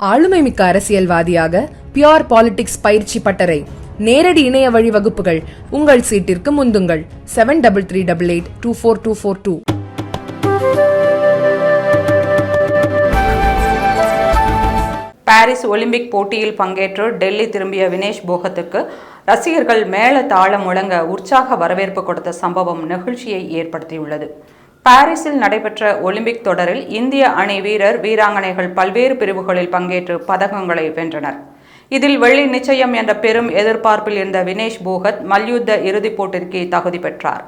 ஆளுமை மிக்க அரசியல்வாதியாக பியோர் பாலிடிக்ஸ் பயிற்சி பட்டறை. நேரடி இணைய வழி வகுப்புகள். உங்கள் சீட்டிற்கு முந்துங்கள். Seven double three double eight two four two four two Paris Olympic போட்டியில் பங்கேற்று டெல்லி திரும்பிய வினேஷ் போகத்துக்கு ரசிகர்கள் மேள தாளம் முழங்க உற்சாக வரவேற்பு கொடுத்த சம்பவம் நெகிழ்ச்சியை ஏற்படுத்தியுள்ளது. பாரிஸில் நடைபெற்ற ஒலிம்பிக் தொடரில் இந்திய அணி வீரர் வீராங்கனைகள் பல்வேறு பிரிவுகளில் பங்கேற்று பதக்கங்களை வென்றனர். இதில் வெள்ளி நிச்சயம் என்ற பெரும் எதிர்பார்ப்பில் இருந்த வினேஷ் போகத் மல்யுத்த இறுதிப் போட்டிற்கு தகுதி பெற்றார்.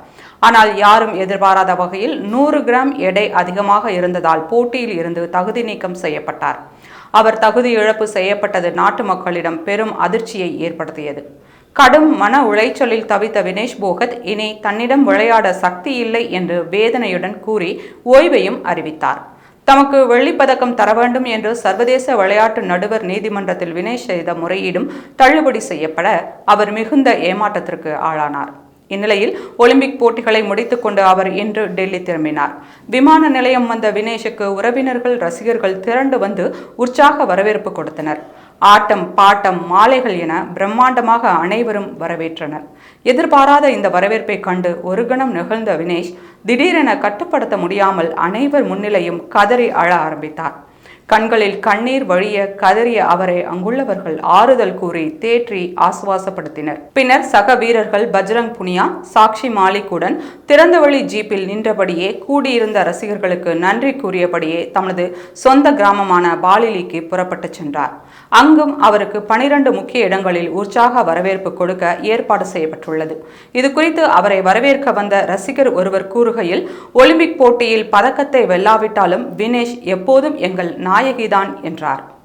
ஆனால் யாரும் எதிர்பாராத வகையில் நூறு கிராம் எடை அதிகமாக இருந்ததால் போட்டியில் இருந்து தகுதி நீக்கம் செய்யப்பட்டார். அவர் தகுதி இழப்பு செய்யப்பட்டது நாட்டு மக்களிடம் பெரும் அதிர்ச்சியை ஏற்படுத்தியது. கடும் மன உளைச்சலில் தவித்த வினேஷ் போகத் இனி தன்னிடம் விளையாட சக்தி இல்லை என்று வேதனையுடன் கூறி ஓய்வையும் அறிவித்தார். தமக்கு வெள்ளிப்பதக்கம் தர வேண்டும் என்று சர்வதேச விளையாட்டு நடுவர் நீதிமன்றத்தில் வினேஷ் செய்த முறையீடும் தள்ளுபடி செய்யப்பட அவர் மிகுந்த ஏமாற்றத்திற்கு ஆளானார். இந்நிலையில் ஒலிம்பிக் போட்டிகளை முடித்துக்கொண்டு அவர் இன்று டெல்லி திரும்பினார். விமான நிலையம் வந்த வினேஷுக்கு உறவினர்கள் ரசிகர்கள் திரண்டு வந்து உற்சாக வரவேற்பு கொடுத்தனர். ஆட்டம் பாட்டம் மாலைகள் என பிரம்மாண்டமாக அனைவரும் வரவேற்றனர். எதிர்பாராத இந்த வரவேற்பை கண்டு ஒரு கணம் நிகழ்ந்த வினேஷ் திடீரென கட்டுப்படுத்த முடியாமல் அனைவர் முன்னிலையும் கதறி அழ ஆரம்பித்தார். கண்களில் கண்ணீர் வழிய கதறிய அவரை அங்குள்ளவர்கள் ஆறுதல் கூறி தேற்றி ஆசுவாசப்படுத்தினர். பின்னர் சக வீரர்கள் பஜ்ரங் புனியா சாக்ஷி மாலிக்குடன் திறந்தவழி ஜீப்பில் நின்றபடியே கூடியிருந்த ரசிகர்களுக்கு நன்றி கூறியபடியே தமது சொந்த கிராமமான பாலிலிக்கு புறப்பட்டுச் சென்றார். அங்கும் அவருக்கு பனிரண்டு முக்கிய இடங்களில் உற்சாக வரவேற்பு கொடுக்க ஏற்பாடு செய்யப்பட்டுள்ளது. இது குறித்து அவரை வரவேற்க வந்த ரசிகர் ஒருவர் கூறுகையில் ஒலிம்பிக் போட்டியில் பதக்கத்தை வெல்லாவிட்டாலும் வினேஷ் எப்போதும் எங்கள் நாயகிதான் என்றார்.